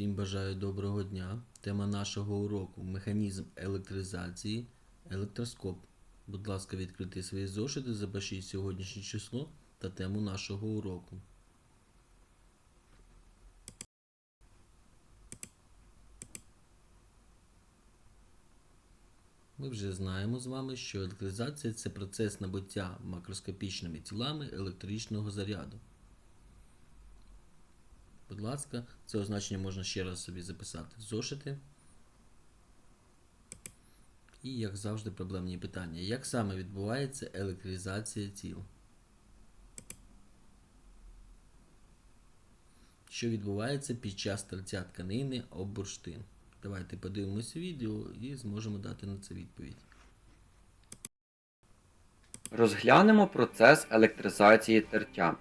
Всім бажаю доброго дня. Тема нашого уроку механізм електризації, електроскоп. Будь ласка, відкрийте свої зошити, запишіть сьогоднішнє число та тему нашого уроку. Ми вже знаємо з вами, що електризація це процес набуття макроскопічними тілами електричного заряду. Будь ласка, це означення можна ще раз собі записати зошити. І, як завжди, проблемні питання. Як саме відбувається електризація тіл? Що відбувається під час тертя тканини об бурштин? Давайте подивимось відео і зможемо дати на це відповідь. Розглянемо процес електризації тертя.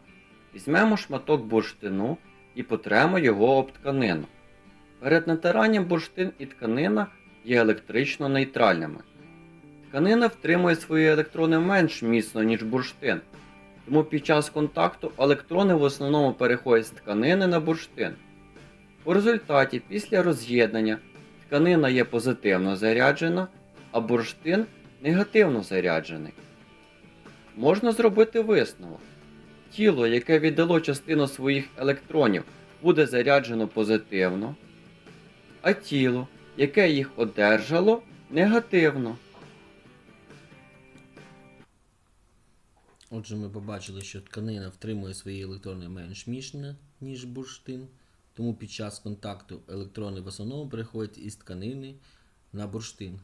Візьмемо шматок бурштину і потремо його об тканину. Перед натиранням бурштин і тканина є електрично нейтральними. Тканина втримує свої електрони менш міцно, ніж бурштин, тому під час контакту електрони в основному переходять з тканини на бурштин. У результаті, після роз'єднання, тканина є позитивно заряджена, а бурштин негативно заряджений. Можна зробити висновок. Тіло, яке віддало частину своїх електронів, буде заряджено позитивно, а тіло, яке їх одержало, негативно. Отже, ми побачили, що тканина втримує свої електрони менш міцно, ніж бурштин, тому під час контакту електрони в основному переходять із тканини на бурштин.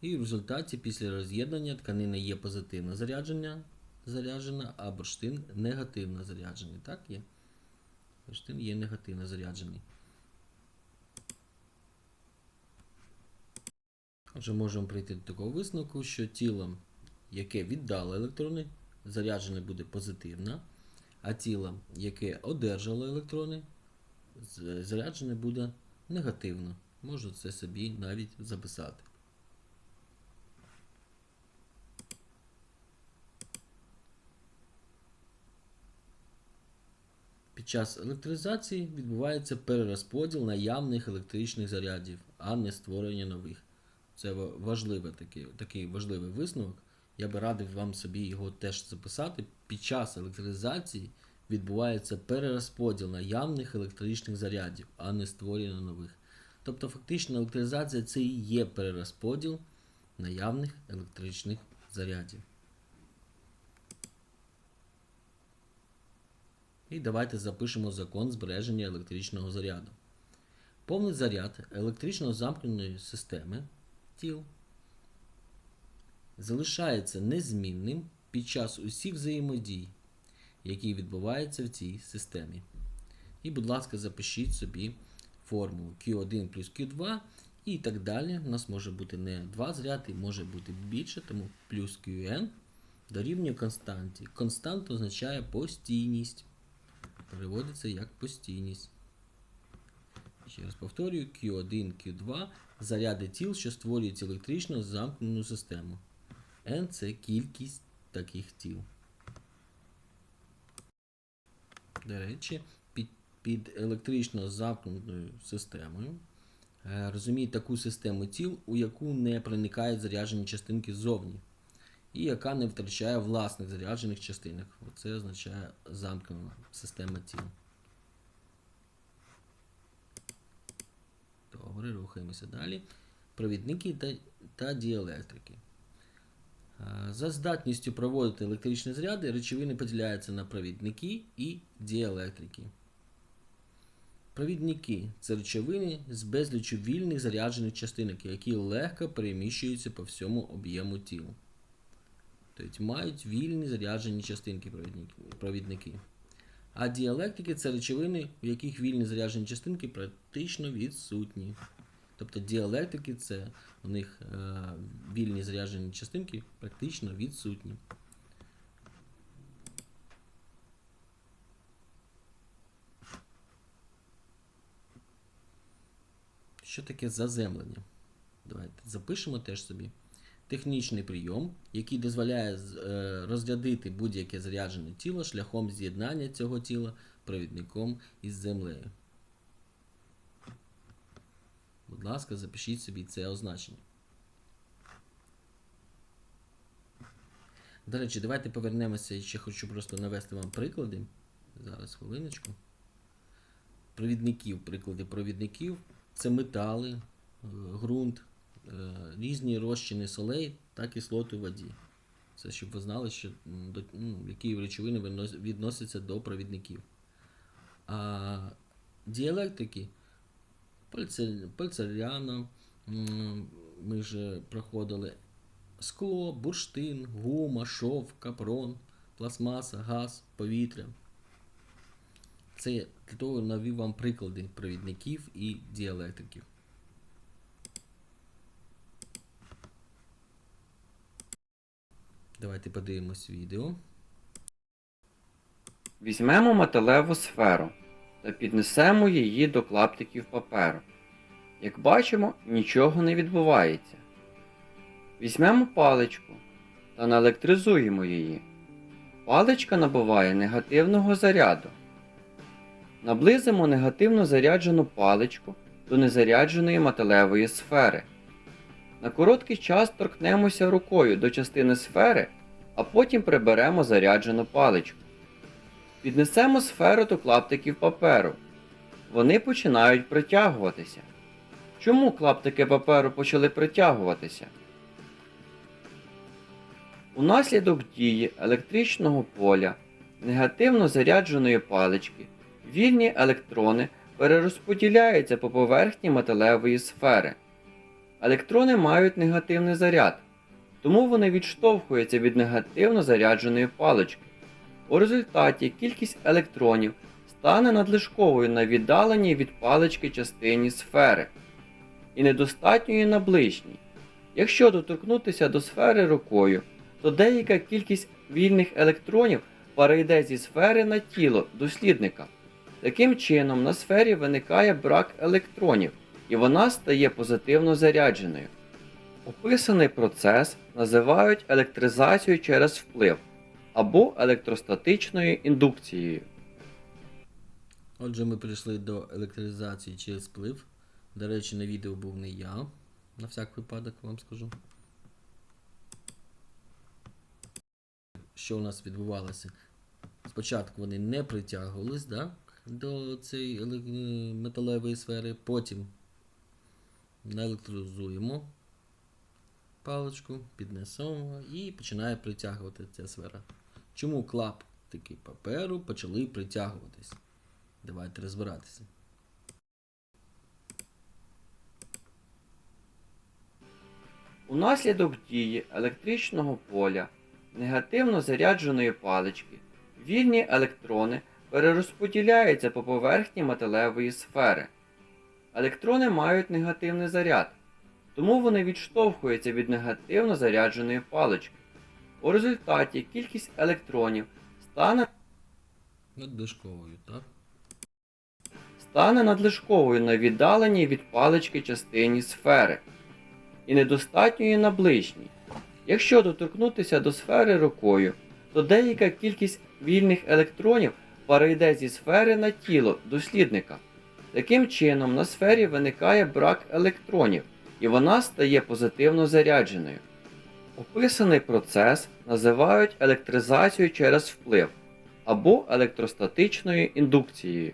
І в результаті після роз'єднання тканина є позитивно заряджена, заряджена, а бурштин негативно заряджений. Так є? Бурштин є негативно заряджений. Отже, можемо прийти до такого висновку, що тіло, яке віддало електрони, заряджене буде позитивно, а тіло, яке одержало електрони, заряджене буде негативно. Можу це собі навіть записати. Під час електризації відбувається перерозподіл наявних електричних зарядів, а не створення нових. Це важливий такий, такий важливий висновок. Я би радив вам собі його теж записати. Під час електризації відбувається перерозподіл наявних електричних зарядів, а не створення нових. Тобто, фактично, електризація це і є перерозподіл наявних електричних зарядів. І давайте запишемо закон збереження електричного заряду. Повний заряд електрично замкненої системи тіл залишається незмінним під час усіх взаємодій, які відбуваються в цій системі. І, будь ласка, запишіть собі формулу Q1 плюс Q2 і так далі. У нас може бути не 2 заряди, може бути більше, тому плюс QN дорівнює константі. Константа означає постійність. Переводиться як постійність. Ще раз повторюю, Q1, Q2 заряди тіл, що створюють електрично замкнену систему. N це кількість таких тіл. До речі, під, під електрично замкненою системою е, розуміють таку систему тіл, у яку не проникають заряджені частинки ззовні, і яка не втрачає власних заряджених частинок. Це означає замкнена система тіл. Добре, рухаємося далі. Провідники та, та діелектрики. За здатністю проводити електричні заряди речовини поділяються на провідники і діелектрики. Провідники це речовини з безлічу вільних заряджених частинок, які легко переміщуються по всьому об'єму тіл. Тобто мають вільні заряджені частинки провідники-. А діелектрики це речовини, у яких вільні заряджені частинки практично відсутні. Тобто діелектрики це у них е, вільні заряджені частинки практично відсутні. Що таке заземлення? Давайте запишемо теж собі. Технічний прийом, який дозволяє е, розрядити будь-яке заряджене тіло шляхом з'єднання цього тіла провідником із землею. Будь ласка, запишіть собі це означення. До речі, давайте повернемося ще хочу просто навести вам приклади. Зараз хвилиночку. Провідників, приклади провідників. Це метали, е, ґрунт, різні розчини солей та кислоти в воді. Це щоб ви знали, що ну, які речовини відносяться до провідників. А діелектрики Пальце- Пальцеряна, ми ж проходили скло, бурштин, гума, шов, капрон, пластмаса, газ, повітря. Це для того навів вам приклади провідників і діелектриків. Давайте подивимось відео. Візьмемо металеву сферу та піднесемо її до клаптиків паперу. Як бачимо, нічого не відбувається. Візьмемо паличку та наелектризуємо її. Паличка набуває негативного заряду. Наблизимо негативно заряджену паличку до незарядженої металевої сфери. На короткий час торкнемося рукою до частини сфери, а потім приберемо заряджену паличку. Піднесемо сферу до клаптиків паперу. Вони починають притягуватися. Чому клаптики паперу почали притягуватися? Унаслідок дії електричного поля негативно зарядженої палички вільні електрони перерозподіляються по поверхні металевої сфери. Електрони мають негативний заряд, тому вони відштовхуються від негативно зарядженої палички. У результаті кількість електронів стане надлишковою на віддаленій від палички частині сфери і недостатньою на ближній. Якщо доторкнутися до сфери рукою, то деяка кількість вільних електронів перейде зі сфери на тіло дослідника. Таким чином, на сфері виникає брак електронів, і вона стає позитивно зарядженою. Описаний процес називають електризацією через вплив або електростатичною індукцією. Отже, ми прийшли до електризації через вплив. До речі, на відео був не я. На всяк випадок вам скажу. Що у нас відбувалося? Спочатку вони не притягувались да, до цієї е, металевої сфери, потім наелектризуємо паличку, піднесемо і починає притягувати ця сфера. Чому клаптики паперу почали притягуватись? Давайте розбиратися. Унаслідок дії електричного поля негативно зарядженої палички вільні електрони перерозподіляються по поверхні металевої сфери. Електрони мають негативний заряд, тому вони відштовхуються від негативно зарядженої палички. У результаті кількість електронів стане, Надлишковою, так? стане надлишковою на віддаленій від палички частині сфери і недостатньою на ближній. Якщо доторкнутися до сфери рукою, то деяка кількість вільних електронів перейде зі сфери на тіло дослідника. Таким чином, на сфері виникає брак електронів, і вона стає позитивно зарядженою. Описаний процес називають електризацією через вплив або електростатичною індукцією.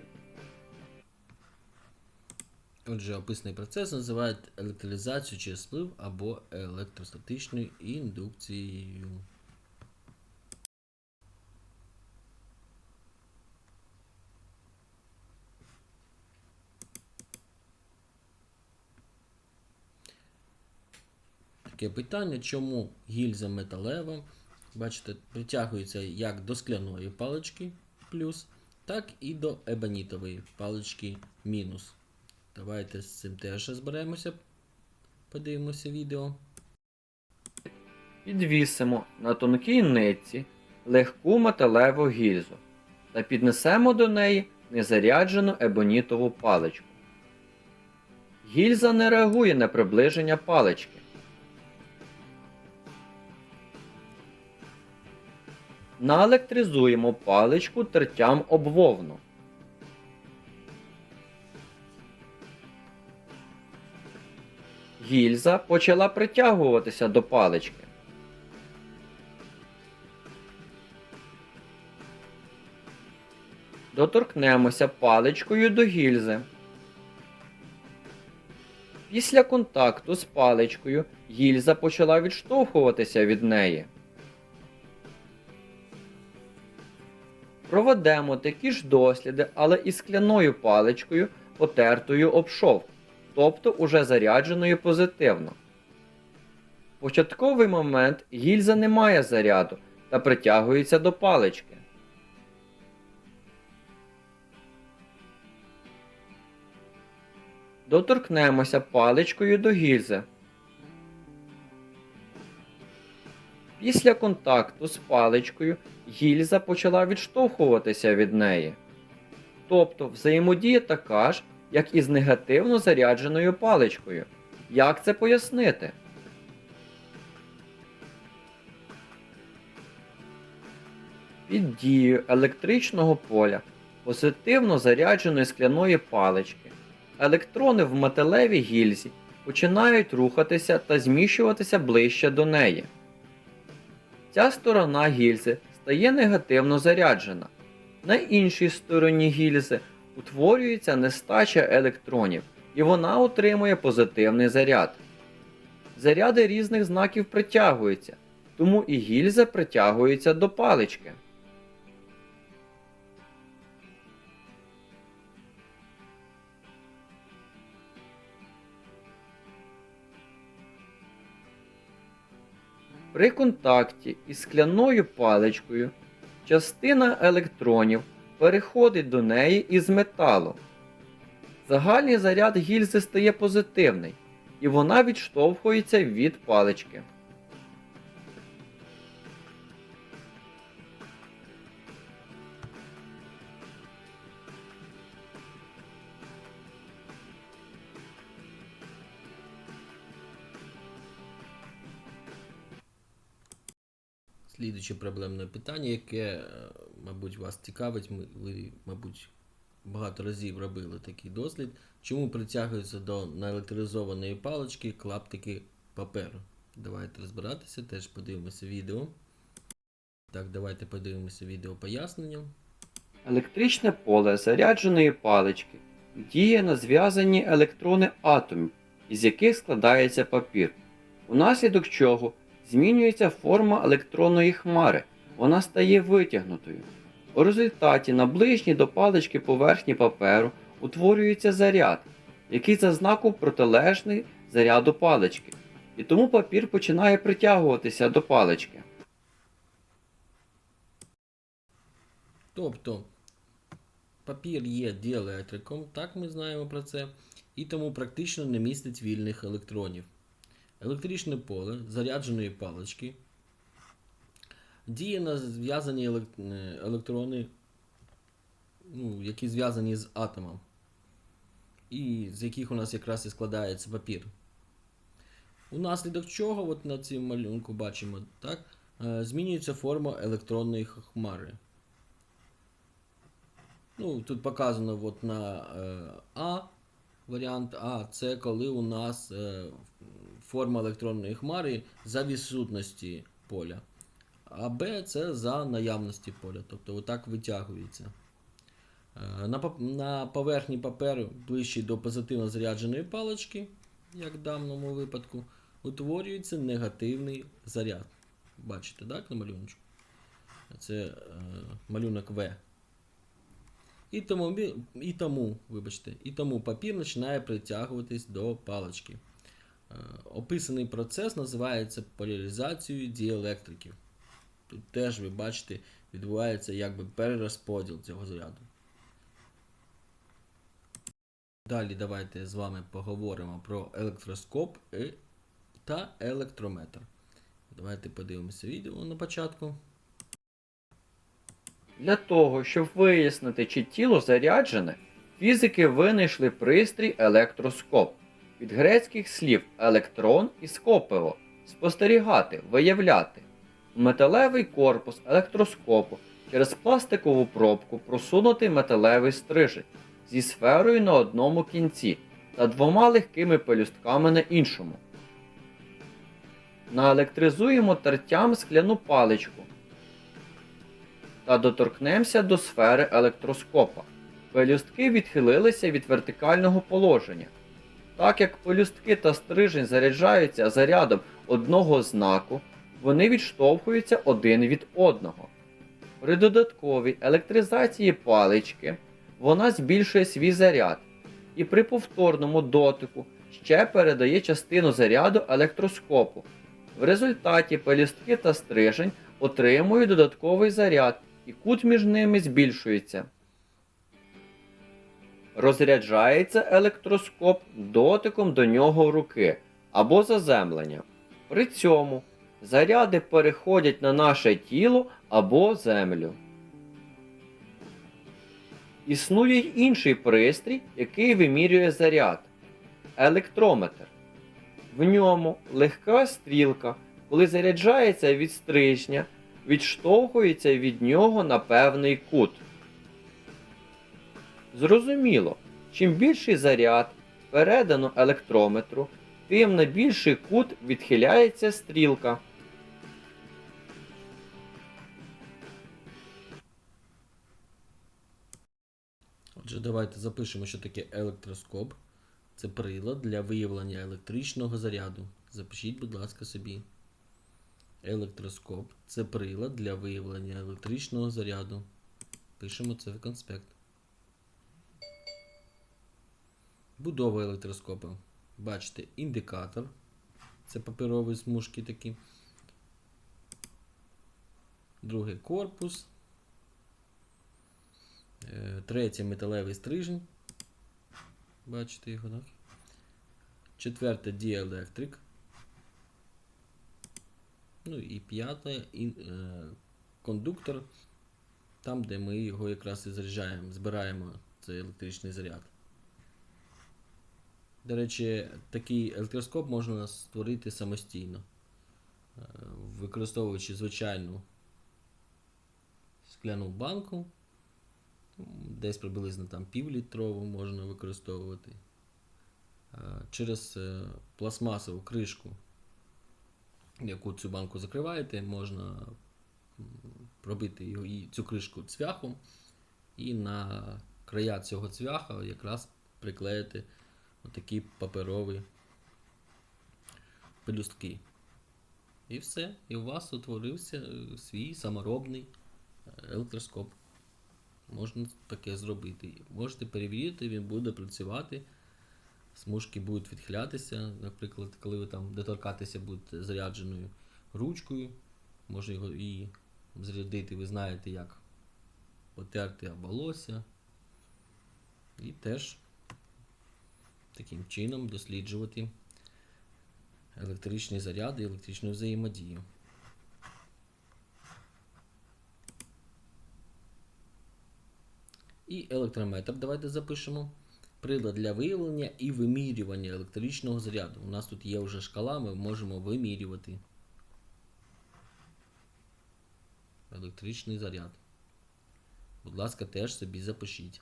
Отже, описаний процес називають електролізацією через вплив або електростатичною індукцією. Таке питання, чому гільза металева, бачите, притягується як до скляної палички плюс, так і до ебонітової палички мінус. Давайте з цим теж розберемося. Подивимося відео. Підвісимо на тонкій нитці легку металеву гільзу та піднесемо до неї незаряджену ебонітову паличку. Гільза не реагує на приближення палички. Наелектризуємо паличку тертям об вовну. гільза почала притягуватися до палички. Доторкнемося паличкою до гільзи. Після контакту з паличкою гільза почала відштовхуватися від неї. Проведемо такі ж досліди, але із скляною паличкою, потертою об шов, тобто уже зарядженою позитивно. В початковий момент гільза не має заряду та притягується до палички. Доторкнемося паличкою до гільзи. Після контакту з паличкою гільза почала відштовхуватися від неї. Тобто взаємодія така ж, як і з негативно зарядженою паличкою. Як це пояснити? Під дією електричного поля позитивно зарядженої скляної палички електрони в металевій гільзі починають рухатися та зміщуватися ближче до неї. Ця сторона гільзи стає негативно заряджена. На іншій стороні гільзи утворюється нестача електронів, і вона отримує позитивний заряд. Заряди різних знаків притягуються, тому і гільза притягується до палички. При контакті із скляною паличкою частина електронів переходить до неї із металу. Загальний заряд гільзи стає позитивний, і вона відштовхується від палички. Слідуюче проблемне питання, яке, е, мабуть, вас цікавить, ви, мабуть, багато разів робили такий дослід. Чому притягуються до наелектризованої палички клаптики паперу? Давайте розбиратися, теж подивимося відео. Так, давайте подивимося відео пояснення. Електричне поле зарядженої палички діє на зв'язані електрони атомів, із яких складається папір, унаслідок чого змінюється форма електронної хмари, вона стає витягнутою. У результаті на ближній до палички поверхні паперу утворюється заряд, який за знаком протилежний заряду палички, і тому папір починає притягуватися до палички. Тобто папір є діелектриком, так ми знаємо про це, і тому практично не містить вільних електронів. Електричне поле зарядженої палички діє на зв'язані е, електрони, ну, які зв'язані з атомом, і з яких у нас якраз і складається папір. Унаслідок чого, от на цьому малюнку бачимо, так, е, змінюється форма електронної хмари. Ну, тут показано от на е, А варіант А, це коли у нас форма електронної хмари за відсутності поля. А Б це за наявності поля. Тобто отак витягується. Е, на, поверхні паперу ближче до позитивно зарядженої палички, як в даному випадку, утворюється негативний заряд. Бачите, так, на малюночку? Це е, малюнок В. І тому, і тому, вибачте, і тому папір починає притягуватись до палички. Е, Описаний процес називається поляризацією діелектриків. Тут теж ви бачите, відбувається якби перерозподіл цього заряду. Далі давайте з вами поговоримо про електроскоп та електрометр. Давайте подивимося відео на початку. Для того, щоб вияснити, чи тіло заряджене, фізики винайшли пристрій електроскоп від грецьких слів електрон і скопево спостерігати, виявляти. Металевий корпус електроскопу через пластикову пробку просунутий металевий стрижень зі сферою на одному кінці, та двома легкими пелюстками на іншому. Наелектризуємо тертям скляну паличку та доторкнемося до сфери електроскопа. Пелюстки відхилилися від вертикального положення. Так як пелюстки та стрижень заряджаються зарядом одного знаку, вони відштовхуються один від одного. При додатковій електризації палички вона збільшує свій заряд і при повторному дотику ще передає частину заряду електроскопу. В результаті пелюстки та стрижень отримують додатковий заряд, і кут між ними збільшується. Розряджається електроскоп дотиком до нього руки або заземленням. При цьому заряди переходять на наше тіло або землю. Існує й інший пристрій, який вимірює заряд електрометр. В ньому легка стрілка, коли заряджається від стрижня, відштовхується від нього на певний кут. Зрозуміло, чим більший заряд передано електрометру, тим на більший кут відхиляється стрілка. Отже, давайте запишемо, що таке електроскоп. Це прилад для виявлення електричного заряду. Запишіть, будь ласка, собі. Електроскоп це прилад для виявлення електричного заряду. Пишемо це в конспект. Будова електроскопа. Бачите, індикатор. Це паперові смужки такі. Другий корпус. Е, Третє металевий стрижень. Бачите його, так? Четверте діелектрик. Ну і п'яте е, кондуктор. Там, де ми його якраз і заряджаємо, збираємо цей електричний заряд. До речі, такий електроскоп можна створити самостійно, е, використовуючи звичайну скляну банку. Десь приблизно там півлітрову можна використовувати. Е, Через е, пластмасову кришку, яку цю банку закриваєте, можна пробити цю кришку цвяхом і на края цього цвяха якраз приклеїти отакі паперові пелюстки. І все. І у вас утворився е, свій саморобний е, електроскоп. Можна таке зробити. Можете перевірити, він буде працювати. Смужки будуть відхилятися. Наприклад, коли ви там доторкатися будете зарядженою ручкою, можна його і зарядити, ви знаєте, як потерти волосся. І теж таким чином досліджувати електричний заряд і електричну взаємодію. І електрометр давайте запишемо. Прилад для виявлення і вимірювання електричного заряду. У нас тут є вже шкала, ми можемо вимірювати електричний заряд. Будь ласка, теж собі запишіть.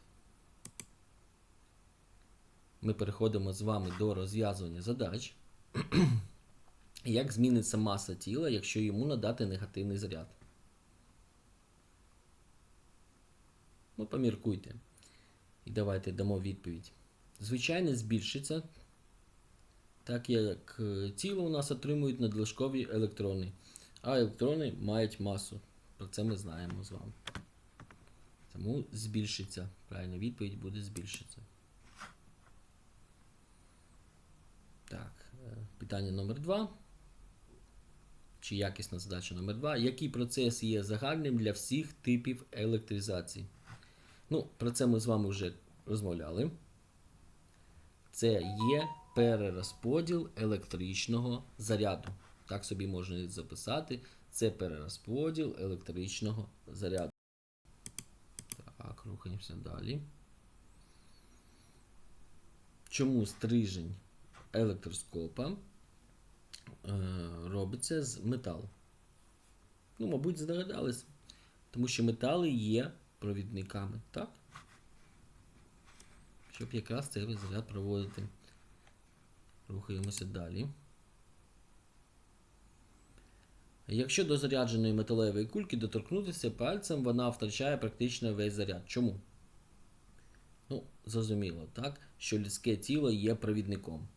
Ми переходимо з вами до розв'язування задач. Як зміниться маса тіла, якщо йому надати негативний заряд? Ну, поміркуйте. І давайте дамо відповідь. Звичайно, збільшиться, так як е, тіло у нас отримують надлишкові електрони, а електрони мають масу. Про це ми знаємо з вами. Тому збільшиться. Правильна відповідь буде збільшиться. Так, е, питання номер 2. Чи якісна задача номер 2. Який процес є загальним для всіх типів електризації? Ну, про це ми з вами вже розмовляли. Це є перерозподіл електричного заряду. Так собі можна записати. Це перерозподіл електричного заряду. Так, рухаємося далі. Чому стрижень електроскопа е, робиться з металу? Ну, мабуть, здогадались. Тому що метали є провідниками, так? щоб якраз цей заряд проводити. Рухаємося далі. Якщо до зарядженої металевої кульки доторкнутися пальцем, вона втрачає практично весь заряд. Чому? Ну, зрозуміло, так? Що людське тіло є провідником.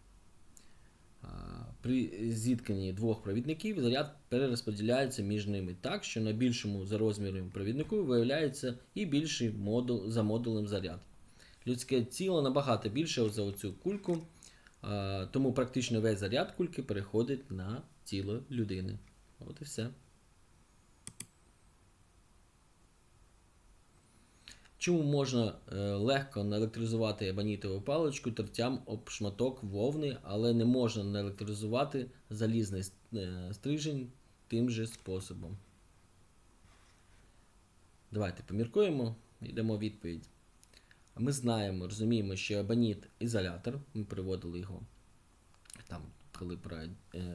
При зіткненні двох провідників заряд перерозподіляється між ними так, що на більшому за розміром провіднику виявляється і більший модул, за модулем заряд. Людське тіло набагато більше за оцю кульку, тому практично весь заряд кульки переходить на тіло людини. От і все. Чому можна е, легко наелектризувати ебанітову паличку тертям об шматок вовни, але не можна наелектризувати залізний е, стрижень тим же способом? Давайте поміркуємо і дамо відповідь. Ми знаємо, розуміємо, що ебаніт ізолятор, ми приводили його там, коли про е,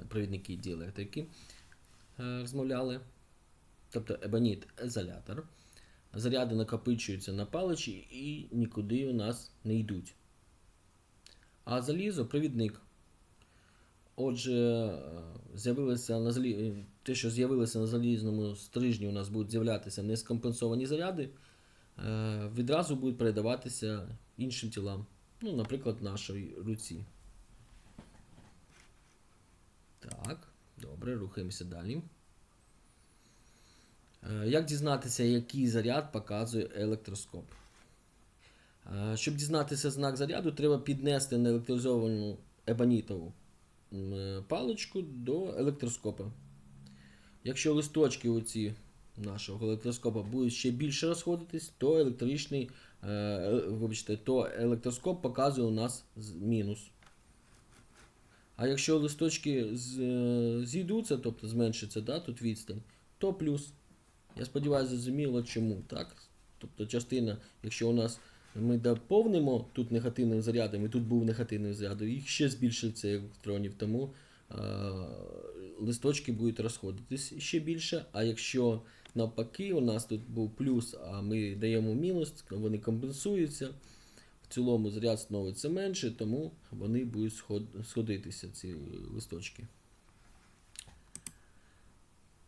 провідники діелектрики розмовляли. Тобто ебаніт ізолятор. Заряди накопичуються на паличі і нікуди у нас не йдуть. А залізо провідник. Отже, е, з'явилося на залі... е, те, що з'явилося на залізному стрижні, у нас будуть з'являтися нескомпенсовані заряди, е, відразу будуть передаватися іншим тілам. Ну, наприклад, нашій руці. Так, добре, рухаємося далі. Е, Як дізнатися, який заряд показує електроскоп? Е, Щоб дізнатися знак заряду, треба піднести неелектризовану ебанітову е, паличку до електроскопа. Якщо листочки оці нашого електроскопа будуть ще більше розходитись, то електричний, вибачте, то електроскоп показує у нас мінус. А якщо листочки зійдуться, тобто зменшиться да, тут відстань, то плюс. Я сподіваюся, зрозуміло чому. Так? Тобто частина, якщо у нас ми доповнимо тут негативним зарядом, і тут був негативний заряд, їх ще збільшиться електронів, тому е, листочки будуть розходитись ще більше. А якщо навпаки, у нас тут був плюс, а ми даємо мінус, вони компенсуються. В цілому заряд становиться менше, тому вони будуть сходитися, ці листочки.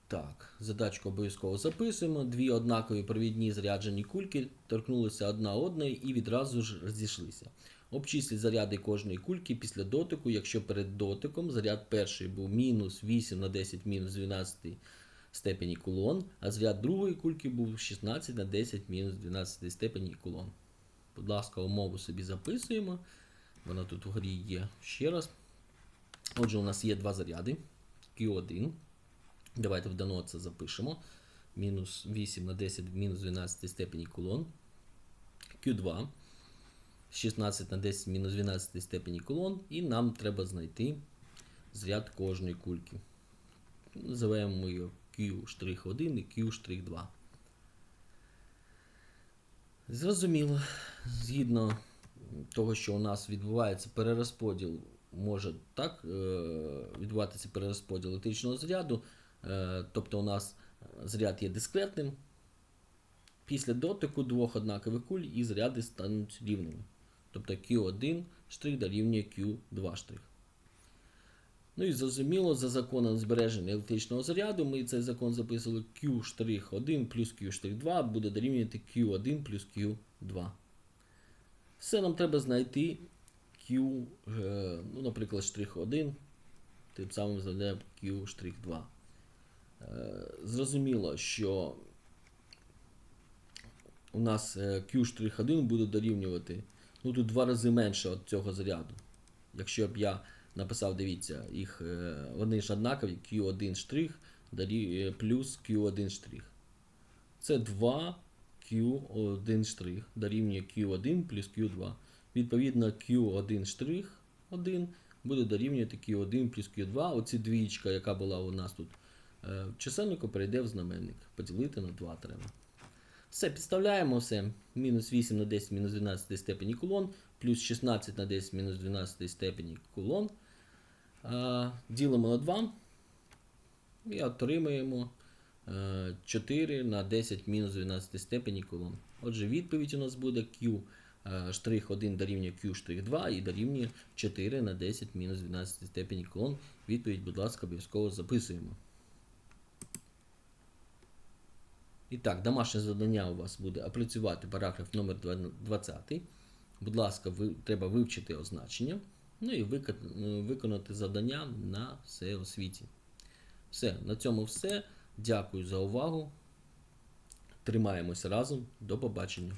Так, задачку обов'язково записуємо. Дві однакові провідні заряджені кульки торкнулися одна одної і відразу ж розійшлися. Обчисліть заряди кожної кульки після дотику, якщо перед дотиком заряд перший був мінус 8 на 10 мінус 12 степені кулон, а заряд другої кульки був 16 на 10 мінус 12 степені кулон. Будь ласка, умову собі записуємо. Вона тут вгорі є ще раз. Отже, у нас є два заряди. Q1. Давайте в дано це запишемо. Мінус 8 на 10 мінус 12 степені кулон. Q2. 16 на 10 мінус 12 степені кулон. І нам треба знайти заряд кожної кульки. Називаємо його Q'1 і Q'2. Зрозуміло, згідно того, що у нас відбувається перерозподіл, може так е, відбуватися перерозподіл електричного заряду. Е, тобто у нас заряд є дискретним. Після дотику двох однакових куль і заряди стануть рівними. Тобто Q1 штрих дорівнює Q2 штрих. Ну і зрозуміло, за законом збереження електричного заряду ми цей закон записували Q'1 плюс Q'2 буде дорівнювати Q1 плюс Q2. Все нам треба знайти Q, е, ну, наприклад, штрих 1, тим самим знайдемо Q'2. Е, Зрозуміло, що у нас е, Q'1 буде дорівнювати ну, тут два рази менше від цього заряду. Якщо б я написав, дивіться, їх, е, вони ж однакові, Q1 штрих плюс Q1 штрих. Це 2 Q1 штрих дорівнює Q1 плюс Q2. Відповідно, Q1 штрих 1 буде дорівнювати Q1 плюс Q2. Оці двічка, яка була у нас тут чисельнику, перейде в знаменник. Поділити на 2 треба. Все, підставляємо все. Мінус 8 на 10 мінус 12 степені кулон, плюс 16 на 10 мінус 12 степені кулон. Ділимо на 2 і отримаємо е, 4 на 10 мінус 12 степені кулон. Отже, відповідь у нас буде Q е, штрих 1 дорівнює Q штрих 2 і дорівнює 4 на 10 мінус 12 степені колон. Відповідь, будь ласка, обов'язково записуємо. І так, домашнє завдання у вас буде опрацювати параграф номер 20. Будь ласка, ви, треба вивчити означення. Ну і виконати завдання на все освіті. Все, на цьому все. Дякую за увагу. Тримаємося разом. До побачення.